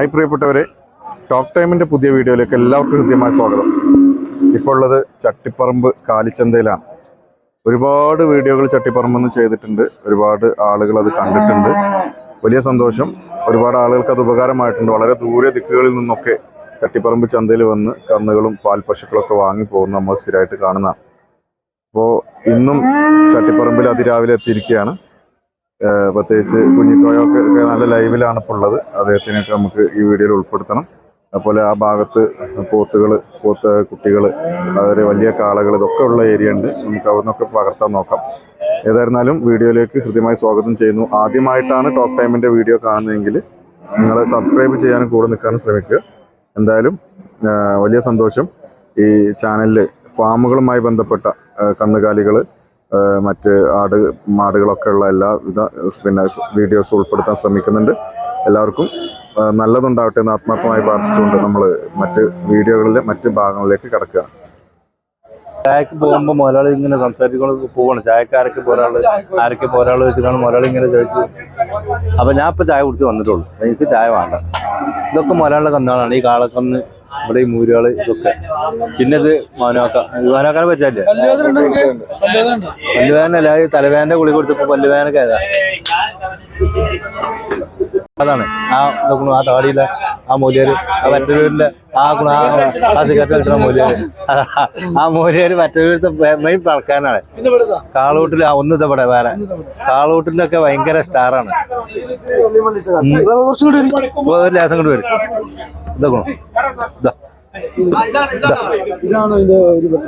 Hi പ്രിയപ്പെട്ടവരെ talk ടൈമിന്റെ പുതിയ വീഡിയോയിലേക്ക് എല്ലാവർക്കും ഹൃദ്യമായ സ്വാഗതം. ഇപ്പോൾ ഉള്ളത് ചട്ടിപ്പറമ്പ് കാലിച്ചന്തയിലാണ്. ഒരുപാട് വീഡിയോകൾ ചട്ടിപ്പറമ്പ് നിന്ന് ചെയ്തിട്ടുണ്ട്. ഒരുപാട് ആളുകൾ അത് കണ്ടിട്ടുണ്ട്. വലിയ സന്തോഷം. ഒരുപാട് ആളുകൾക്ക് അത് ഉപകാരമായിട്ടുണ്ട്. വളരെ ദൂരെ ദിക്കുകളിൽ നിന്നൊക്കെ ചട്ടിപ്പറമ്പ് ചന്തയിൽ വന്ന് കന്നുകളും പാൽപ്പശുക്കളൊക്കെ വാങ്ങി പോകുന്ന നമ്മൾ സ്ഥിരമായിട്ട് കാണുന്നതാണ്. അപ്പോൾ ഇന്നും ചട്ടിപ്പറമ്പിൽ അതിരാവിലെ എത്തിയിരിക്കുകയാണ്. പ്രത്യേകിച്ച് കുഞ്ഞിക്കോയൊക്കെ നല്ല ലൈവിലാണ് ഇപ്പോൾ ഉള്ളത്. അദ്ദേഹത്തിനൊക്കെ നമുക്ക് ഈ വീഡിയോയിൽ ഉൾപ്പെടുത്തണം. അതുപോലെ ആ ഭാഗത്ത് പോത്തുകൾ പോത്ത് കുട്ടികൾ അതുപോലെ വലിയ കാളകൾ ഇതൊക്കെ ഉള്ള ഏരിയ ഉണ്ട്. നമുക്ക് അവിടെ നിന്നൊക്കെ പകർത്താൻ നോക്കാം. ഏതായിരുന്നാലും വീഡിയോയിലേക്ക് ഹൃദ്യമായി സ്വാഗതം ചെയ്യുന്നു. ആദ്യമായിട്ടാണ് ടോക്ക് ടൈമിന്റെ വീഡിയോ കാണുന്നതെങ്കിൽ നിങ്ങൾ സബ്സ്ക്രൈബ് ചെയ്യാനും കൂടെ നിൽക്കാനും ശ്രമിക്കുക. എന്തായാലും വലിയ സന്തോഷം. ഈ ചാനലിൽ ഫാമുകളുമായി ബന്ധപ്പെട്ട കന്നുകാലികൾ മറ്റ് ആട് മാടുകളൊക്കെ ഉള്ള എല്ലാ എല്ലാവിധ പിന്നെ വീഡിയോസ് ഉൾപ്പെടുത്താൻ ശ്രമിക്കുന്നുണ്ട്. എല്ലാവർക്കും നല്ലതുണ്ടാവട്ടെ എന്ന് ആത്മാർത്ഥമായി പ്രാർത്ഥിച്ചുകൊണ്ട് നമ്മൾ മറ്റ് വീഡിയോകളിലെ മറ്റ് ഭാഗങ്ങളിലേക്ക് കിടക്കുക ചായക്ക് പോകുമ്പോൾ മുതലാളി ഇങ്ങനെ സംസാരിക്കൊണ്ട് പോവാണ്. ചായക്കാരൊക്കെ പോരാൾ ആരൊക്കെ പോരാൾ വെച്ചിട്ടാണ് മുതലാളി ഇങ്ങനെ ചോദിച്ചു അപ്പം ഞാൻ ഇപ്പം ചായ കുടിച്ച് വന്നിട്ടുള്ളൂ. എനിക്ക് ചായ വേണ്ട. ഇതൊക്കെ മുതലാളിയുടെ കന്നുകളാണ് ഈ കാളക്കന്ന് ഇവിടെ ഈ മൂരുകൾ ഇതൊക്കെ. പിന്നെ ഇത് മാനോക്ക. മാനോക്കാനെ പറ്റില്ലേ പല്ലുവേദനല്ല ഈ തലവേദന കുളി കൊടുത്തപ്പോ പല്ലുവേദനക്ക് ഏതാ? അതാണ്. ആ നോക്കണു ആ താടിയിലെ ആ മൂലിയര് ആ മറ്റൊരുവിന്റെ ആ ഗുണ ആ സിഗരറ്റ് വെച്ച മൂലിയര് ആ മൂലിയര് മറ്റൊരുത്തെ മെയിൻ പറക്കാനാണ് കാളൂട്ടിൽ ആ ഒന്ന് ഇതവിടെ വേറെ. കാളൂട്ടിലൊക്കെ ഭയങ്കര സ്റ്റാറാണ് ഒരു ലേസം കൊണ്ട് വരും. ഇതൊക്കെ ഇതാ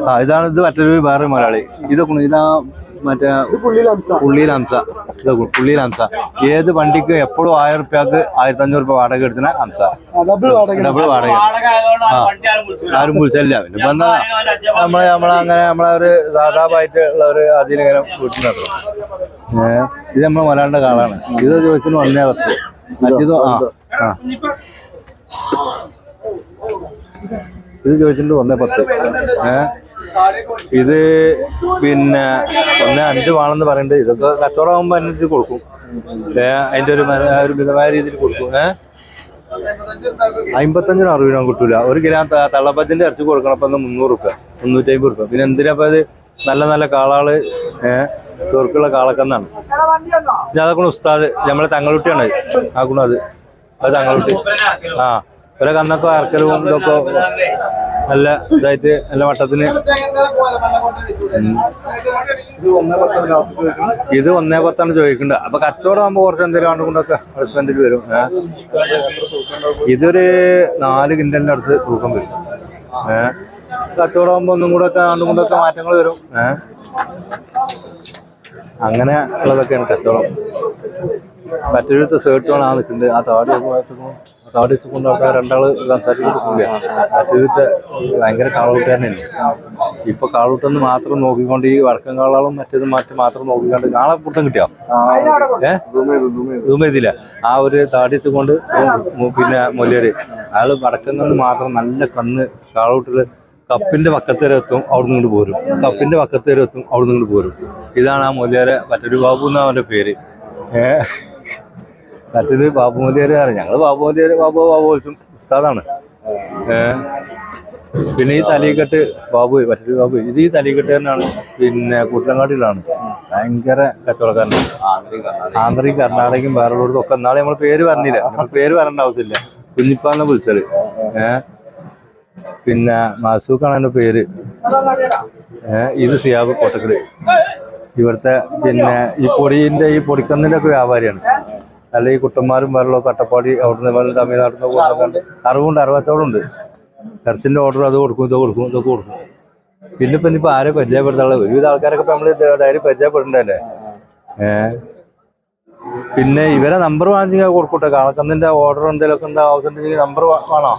ആ ഇതാണ് ഇത് മറ്റൊരു വേറെ മലയാളി. ഇതൊക്കെ ഇതാ മറ്റേ പുള്ളിയിലംസ ഇതൊക്കെ പുള്ളിയിൽ അംസ. ഏത് വണ്ടിക്ക് എപ്പോഴും ആയിരം റുപ്യക്ക് ആയിരത്തി അഞ്ഞൂറ് രൂപ വാടക എടുത്തിന് അംസ. ഡബിൾ വാടക. ആരും വിളിച്ചല്ല പിന്നെ ഇപ്പൊ എന്താ നമ്മളെ നമ്മളെ അങ്ങനെ നമ്മളെ ഒരു സാധാരണമായിട്ടുള്ള ഒരു അതിലിങ്ങനെ വീട്ടിൽ നടക്കും ഏഹ് ഇത് നമ്മളെ മലയാളിന്റെ കാളാണ്. ഇത് ചോദിച്ചിട്ട് ഒന്നേ പത്ത്. മറ്റേത് ആ ആ. ഇത് ചോദിച്ചിട്ടുണ്ട് ഒന്നേ പത്ത്. ഇത് പിന്നെ ഒന്നേ അഞ്ച് വേണമെന്ന് പറയുന്നുണ്ട്. ഇതൊക്കെ കച്ചവടമാകുമ്പോൾ അനുസരിച്ച് കൊടുക്കും. ഏ അതിന്റെ ഒരു ഒരു മിതമായ രീതിയിൽ കൊടുക്കും. ഏഹ് അമ്പത്തഞ്ചിന് അറുപത് രൂപ കിട്ടൂല. ഒരു ഗ്രാം തള്ളപ്പത്തിന്റെ ഇറച്ചി കൊടുക്കണം അപ്പൊ മുന്നൂറ് റുപ്യ മുന്നൂറ്റി അമ്പത് റുപ്യ. പിന്നെ എന്തിനാ അപ്പൊ നല്ല നല്ല കാളാൾ ഏഹ് ചോർക്കുള്ള കാളക്കന്നാണ്. പിന്നെ അതൊക്കെ ഉസ്താദ് നമ്മളെ തങ്ങളുട്ടിയാണ്. ആക്കണത് അത് തങ്ങളുട്ടി. ആ. ഇവരെ കന്നൊക്കെ അറക്കലും ഇതൊക്കെ നല്ല ഇതായിട്ട് നല്ല വട്ടത്തിന്. ഇത് ഒന്നേ പത്താണ് ചോദിക്കുന്നത് അപ്പൊ കച്ചവടം ആകുമ്പോ കുറച്ച് എന്തെങ്കിലും ആണ്ട് കൊണ്ടൊക്കെ ഹസ്ബൻഡിൽ വരും. ഏ. ഇതൊരു നാല് കിൻഡലിന്റെ അടുത്ത് തൂക്കം വരും. ഏഹ് കച്ചവടം ഒന്നും കൂടെ ഒക്കെ മാറ്റങ്ങൾ വരും. ഏഹ് അങ്ങനെ ഉള്ളതൊക്കെയാണ് കച്ചവടം. മറ്റൊരു സേർട്ടുകളാണ് നിൽക്കുന്നത് ആ താടി ആ താടി വെച്ചുകൊണ്ട് ആൾക്കാർ രണ്ടാൾ സംസാരിക്കുന്നില്ല മറ്റൊരുത്തെ ഭയങ്കര കാളൂട്ട് തന്നെയാണ്. ഇപ്പൊ കാളൂട്ടെന്ന് മാത്രം നോക്കിക്കൊണ്ട് ഈ വടക്കൻ കാളാളും മറ്റേതും മറ്റും മാത്രം നോക്കിക്കൊണ്ട് കാളെ പുറത്തും കിട്ടിയോ? ഏഹ് സൂം ചെയ്തില്ല. ആ ഒരു താടി എത്തിക്കൊണ്ട് പിന്നെ മുല്ലേര്. അയാൾ വടക്കൻ നിന്ന് മാത്രം നല്ല കന്ന് കാളൂട്ടിൽ കപ്പിന്റെ വക്കത്ത് വരെ എത്തും അവിടുന്ന് ഇങ്ങോട്ട് പോരും. കപ്പിന്റെ വക്കത്ത് വരെ എത്തും അവിടുന്ന് ഇങ്ങോട്ട് പോരും. ഇതാണ് ആ മുല്ലേരെ മറ്റൊരു ബാബു എന്നാ അവന്റെ പേര്? ഏഹ് മറ്റൊരു ബാബു മോദിയാർ അറിയാം ഞങ്ങൾ ബാബു മോദിയാർ ബാബു ബാബു വിളിച്ചും ഉസ്താദാണ്. പിന്നെ ഈ തലീക്കെട്ട് ബാബു മറ്റൊരു ബാബു ഇത് ഈ തലീക്കെട്ട് തന്നെയാണ്. പിന്നെ കുട്ടലങ്ങാടിയിലാണ് ഭയങ്കര കച്ചവടക്കാരനാണ്. ആന്ധ്രയും കർണാടകയും വേറെ ഒക്കെ എന്നാളെ നമ്മൾ പേര് പറഞ്ഞില്ല. നമ്മൾ പേര് പറയേണ്ട ആവശ്യമില്ല. കുഞ്ഞിപ്പാന്ന വിളിച്ചത്. ഏഹ് പിന്നെ മാസൂക്കാണ് എന്റെ പേര്. ഇത് സിയാബ് കോട്ടക്കൽ. ഇവിടുത്തെ പിന്നെ ഈ പൊടിന്റെ ഈ പൊടിക്കന്നിന്റെ ഒക്കെ വ്യാപാരിയാണ്. അല്ല ഈ കുട്ടന്മാരും വരലോ കട്ടപ്പാടി അവിടുന്ന് വേറെ തമിഴ്നാട്ടിൽ നിന്ന് അറിവുണ്ട് അറിവത്തോടുണ്ട്. ഇറച്ചിന്റെ ഓർഡർ അത് കൊടുക്കും ഇത് കൊടുക്കും ഇതൊക്കെ കൊടുക്കും. പിന്നെ ഇപ്പം ഇനിയിപ്പോൾ ആരെ പരിചയപ്പെടുത്താനുള്ള ഒരുവിധ ആൾക്കാരൊക്കെ ഇപ്പം നമ്മൾ ഡയറി പരിചയപ്പെടണ്ടല്ലേ ഏഹ് പിന്നെ ഇവരെ നമ്പർ വാങ്ങിച്ചാൽ കൊടുക്കട്ടെ. കാളക്കന്നിന്റെ ഓർഡർ എന്തെങ്കിലുമൊക്കെ എന്താ ആവശ്യമുണ്ടെങ്കിൽ നമ്പർ വേണോ?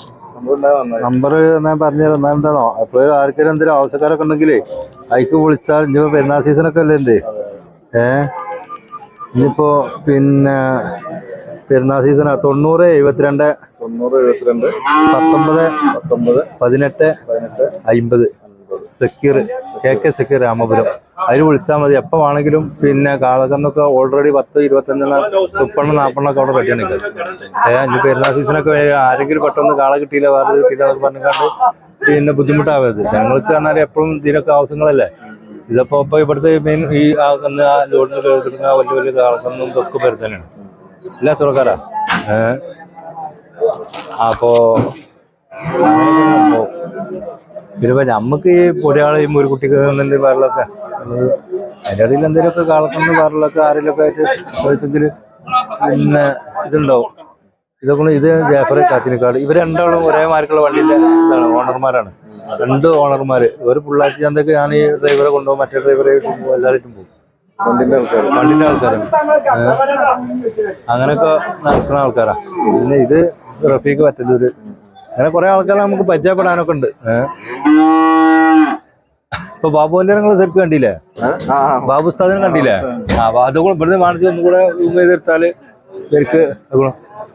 നമ്പർ ഞാൻ പറഞ്ഞു എന്താണോ എപ്പോഴും ആർക്കും എന്തെങ്കിലും ആവശ്യക്കാരൊക്കെ ഉണ്ടെങ്കിലേ അയക്ക് വിളിച്ചാൽ ഇനിയിപ്പോ പെരുന്നാൾ സീസണൊക്കെ അല്ലേ ഉണ്ട് ഏ? ഇനിയിപ്പോ പിന്നെ പെരുന്നാൾ സീസൺ തൊണ്ണൂറ് എഴുപത്തിരണ്ട് തൊണ്ണൂറ് എഴുപത്തിരണ്ട് പത്തൊമ്പത് പത്തൊമ്പത് പതിനെട്ട് പതിനെട്ട് അമ്പത് secure K K Zakir Ramapuram. അതിൽ വിളിച്ചാൽ മതി. എപ്പോൾ വേണമെങ്കിലും പിന്നെ കാളകന്നൊക്കെ ഓൾറെഡി പത്ത് ഇരുപത്തഞ്ചെണ്ണം മുപ്പെണ്ണം നാൽപ്പെണ്ണൊക്കെ അവിടെ പറ്റിയാണ് ഏഹ് ഇനി പെരുന്നാൾ സീസണൊക്കെ ആരെങ്കിലും പെട്ടെന്ന് കാള കിട്ടിയില്ല വേറെ കിട്ടിയില്ല എന്നൊക്കെ പറഞ്ഞിട്ട് പിന്നെ ബുദ്ധിമുട്ടാവരുത്. ഞങ്ങൾക്ക് പറഞ്ഞാൽ എപ്പോഴും ഇതിനൊക്കെ ആവശ്യങ്ങളല്ലേ? ഇതിപ്പോ ഇപ്പൊ ഇവിടുത്തെ മെയിൻ ഈ ആ ലോഡിന് കേൾക്കുന്ന വലിയ വലിയ കാളക്കൊന്നും ഇതൊക്കെ വരുത്തന്നെയാണ് ഇല്ല തുറക്കാരാ ഏഹ് അപ്പോ. പിന്നെ നമുക്ക് ഈ ഒരാളെ ഒരു കുട്ടിക്ക് എന്തെങ്കിലും വരലൊക്കെ? അതിന്റെ ഇടയിൽ എന്തെങ്കിലുമൊക്കെ കാളക്കുന്ന വരലൊക്കെ ആരെങ്കിലുമൊക്കെ ആയിട്ട് ചോദിച്ചെങ്കിൽ പിന്നെ ഇതുണ്ടാവും. ഇതൊക്കെ ഇത് ജാഫർ കാച്ചിനിക്കാട്. ഇവർ രണ്ടാളും ഒരേ മാർക്കുള്ള വണ്ടിന്റെ ഇതാണ് ഓണർമാരാണ്. രണ്ട് ഓണർമാർ ഒരു പിള്ളാച്ചി ചന്തക്ക് ഞാൻ ഈ ഡ്രൈവറെ കൊണ്ടുപോകും മറ്റേ ഡ്രൈവറെ എല്ലാവരും പോകും. വണ്ടിന്റെ ആൾക്കാർ വണ്ടിന്റെ ആൾക്കാരാണ് അങ്ങനെയൊക്കെ നടക്കുന്ന ആൾക്കാരാ. പിന്നെ ഇത് റഫീഖ് പറ്റല്ലൂര്. അങ്ങനെ കുറെ ആൾക്കാരെ നമുക്ക് പരിചയപ്പെടാനൊക്കെ ഉണ്ട്. ഇപ്പൊ ബാബുവിന്റെ നിങ്ങൾ ശരിക്കും കണ്ടില്ലേ? ബാബു ഉസ്താദിനെ കണ്ടില്ലേ? ആ അതുകൂടെ ഇവിടുന്ന് കാണിച്ച് ഒന്നും കൂടെ റൂം ചെയ്തെടുത്താൽ ശരിക്ക്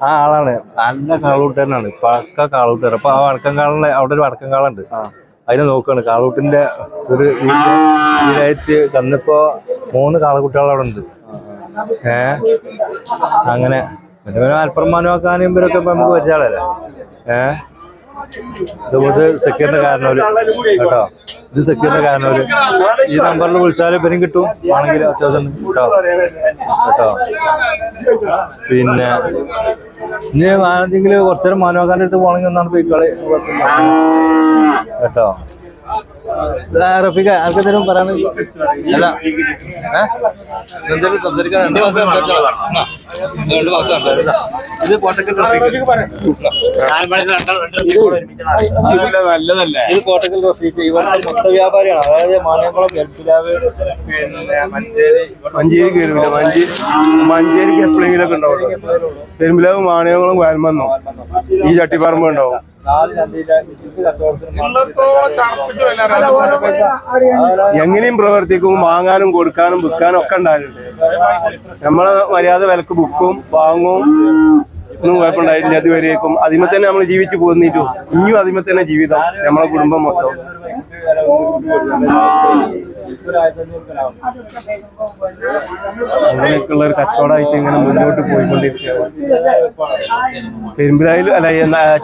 ആ ആളാണ്. നല്ല കാളൂട്ടനാണ് പക്ക കാളൂട്ടൻ അപ്പൊ ആ വടക്കം കാളിന് അവിടെ ഒരു വടക്കം കാളുണ്ട്. അതിനെ നോക്കാണ്. കാളൂട്ടിന്റെ ഒരു ഇതിലായിട്ട് തന്നിപ്പോ മൂന്ന് കാളക്കുട്ടികൾ അവിടെ ഉണ്ട്. ഏ? അങ്ങനെ. മറ്റേ ആക്കാനും ഇവരൊക്കെ ഇപ്പൊ നമുക്ക് പരിചയമല്ലേ ഏ? ഇത് സെക്യൂരിന്റെ കാരണവര്. കേട്ടോ? ഇത് സെക്യൂരിന്റെ കാരണവര്. ഈ നമ്പറിൽ വിളിച്ചാൽ ഇവരും കിട്ടും. ആണെങ്കിൽ അത്യാവശ്യം കേട്ടോ? കേട്ടോ? പിന്നെ ഇനി ആണെങ്കിലും കുറച്ചേരം മാനവാക്കാന്റെ അടുത്ത് പോകണമെങ്കിൽ ഒന്നാണ് പോയിക്കളി കേട്ടോ? റഫീഖ ആർക്ക് എന്തെങ്കിലും പറയാൻ അല്ല? എന്തെങ്കിലും സംസാരിക്കാൻ രണ്ട് വാക്കാണ് രണ്ട് വാക്കാണ്. ഇത് കോട്ടക്കൽ നല്ലതല്ലേ? ഇത് കോട്ടക്കൽ റഫീഖ്. ഇവർ മൊത്ത വ്യാപാരിയാണ്. അതായത് മാനേക്കുളം ഗൾഫിലാവ് പിന്നെ മഞ്ചേരി മഞ്ചേരി കയറില്ല മഞ്ചേരി മഞ്ചേരിക്ക് എപ്പോഴെങ്കിലും ഒക്കെ ഉണ്ടാവും പെരുമ്പിലാവ് മാണിയങ്ങളും വയൽമന്നോ ഈ ചട്ടിപ്പറമ്പ് ഉണ്ടാവും. എങ്ങനെയും പ്രവർത്തിക്കും വാങ്ങാനും കൊടുക്കാനും വിൽക്കാനും ഒക്കെ ഉണ്ടായിട്ടുണ്ട്. നമ്മളെ മര്യാദ വിലക്ക് ബുക്കും വാങ്ങും. ഒന്നും കുഴപ്പമുണ്ടായിട്ടില്ല. അതുവരേക്കും അതിമ തന്നെ നമ്മൾ ജീവിച്ചു പോന്നിട്ടു ഇനിയും അതിമ തന്നെ ജീവിതം. നമ്മളെ കുടുംബം മൊത്തം. അങ്ങനെയൊക്കെയുള്ള ഒരു കച്ചവടമായിട്ട് ഇങ്ങനെ മുന്നോട്ട് പോയിക്കൊണ്ടിരിക്കുകയാണ്. പെരുമ്പിലായിൽ അല്ല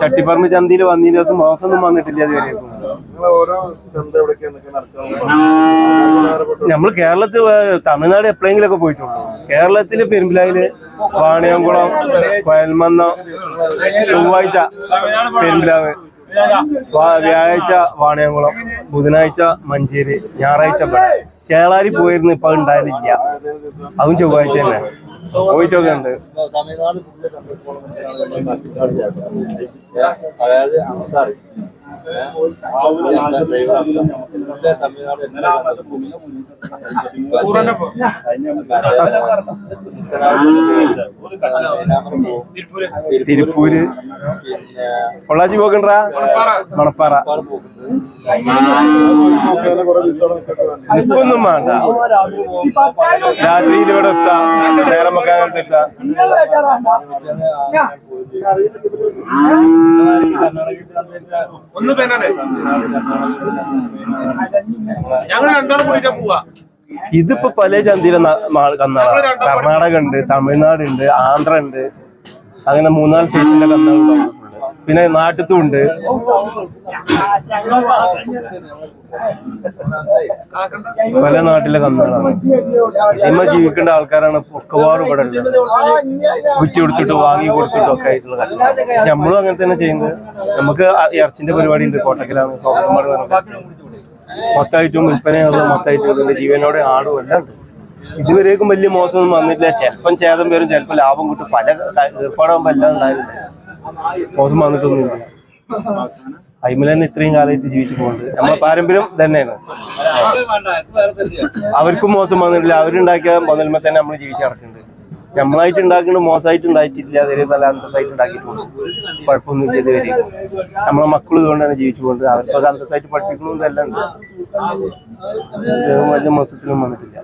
ചട്ടിപ്പറമ്പ് ചന്തയിൽ വന്നതിന് ദിവസം മാസമൊന്നും വന്നിട്ടില്ല അതുവരെയൊക്കെ നമ്മൾ കേരളത്തിൽ തമിഴ്നാട് എപ്പോഴെങ്കിലും ഒക്കെ പോയിട്ടുള്ളൂ. കേരളത്തിൽ പെരുമ്പിലായിൽ വാണിയംകുളം വയൽമന്ന ചൊവ്വാഴ്ച പെരുമ്പിലാവ്. വ്യാഴാഴ്ച വാണിയംകുളം ബുധനാഴ്ച മഞ്ചേരി ഞായറാഴ്ച ഇവിടെ. ചേളാരി പോയിരുന്നു ഇപ്പൊ അത് ഉണ്ടായിരുന്നില്ല. അതും ചൊവ്വാഴ്ച തന്നെ. പോയിട്ടൊക്കെ ഉണ്ട്. തമിഴ്നാട് തിരുപ്പൂര്. പൊള്ളാച്ചി പോക്കണ്ടാ? മണപ്പാറ. ഇപ്പൊന്നും വേണ്ട. രാത്രിയിൽ ഇവിടെ എത്താം. നേരം വെക്കാൻ എത്താം. ഒന്ന് പേനാണ് ഞങ്ങൾ രണ്ടാളും കൂടിയിട്ടാ പോവാ. ഇതിപ്പോ പല ചന്തയിലെ കന്നാളാണ് കർണാടക ഉണ്ട് തമിഴ്നാട് ഉണ്ട് ആന്ധ്ര ഉണ്ട് അങ്ങനെ മൂന്നാൽ സ്റ്റേറ്റിന്റെ കന്നുകളുണ്ട് പിന്നെ നാട്ടിത്തും ഉണ്ട് പല നാട്ടിലെ കന്നുകളാണ് ഇമ്മ ജീവിക്കേണ്ട ആൾക്കാരാണ് ഒക്കെപാട് ഇവിടെ ഉള്ളത്. കുച്ചി കൊടുത്തിട്ട് വാങ്ങി കൊടുത്തിട്ടും ഒക്കെ ആയിട്ടുള്ള നമ്മളും അങ്ങനെ തന്നെ ചെയ്യുന്നത്. നമുക്ക് ഇറച്ചിന്റെ പരിപാടി ഉണ്ട് കോട്ടക്കലാണ് സോക്കന്മാർ മൊത്തമായിട്ടും വിൽപ്പനയുള്ള മൊത്തമായിട്ടും ജീവനോടെ ആടും എല്ലാം ഉണ്ട്. ഇതുവരേക്കും വലിയ മോശമൊന്നും വന്നിട്ടില്ല. ചിലപ്പം ചേതം വരും ചിലപ്പോൾ ലാഭം കിട്ടും. പല ഏർപ്പാടാകുമ്പോൾ എല്ലാം ഉണ്ടായിരുന്നു മോശം വന്നിട്ടൊന്നുമില്ല. അയിമല തന്നെ ഇത്രയും കാലമായിട്ട് ജീവിച്ചു പോകുന്നുണ്ട് നമ്മളെ പാരമ്പര്യം തന്നെയാണ് അവർക്കും മോശം വന്നിട്ടില്ല. അവരുണ്ടാക്കിയ മുതൽമ തന്നെ നമ്മൾ ജീവിച്ചു നടക്കുന്നുണ്ട്. നമ്മളായിട്ട് ഉണ്ടാക്കുന്നത് മോശമായിട്ട് ഉണ്ടായിട്ടില്ല അതേ നല്ല അന്തസ്സായിട്ട് ഉണ്ടാക്കിയിട്ടുണ്ട് കുഴപ്പമൊന്നും ഇതുവരെ. നമ്മളെ മക്കൾ ഇതുകൊണ്ടാണ് ജീവിച്ചു പോകുന്നത്. അവർക്കൊക്കെ അന്തസ്സായിട്ട് പഠിപ്പിക്കണമെന്ന് എല്ലാം ഉണ്ട്. ഇദ്ദേഹം വലിയ മോശത്തിലും വന്നിട്ടില്ല.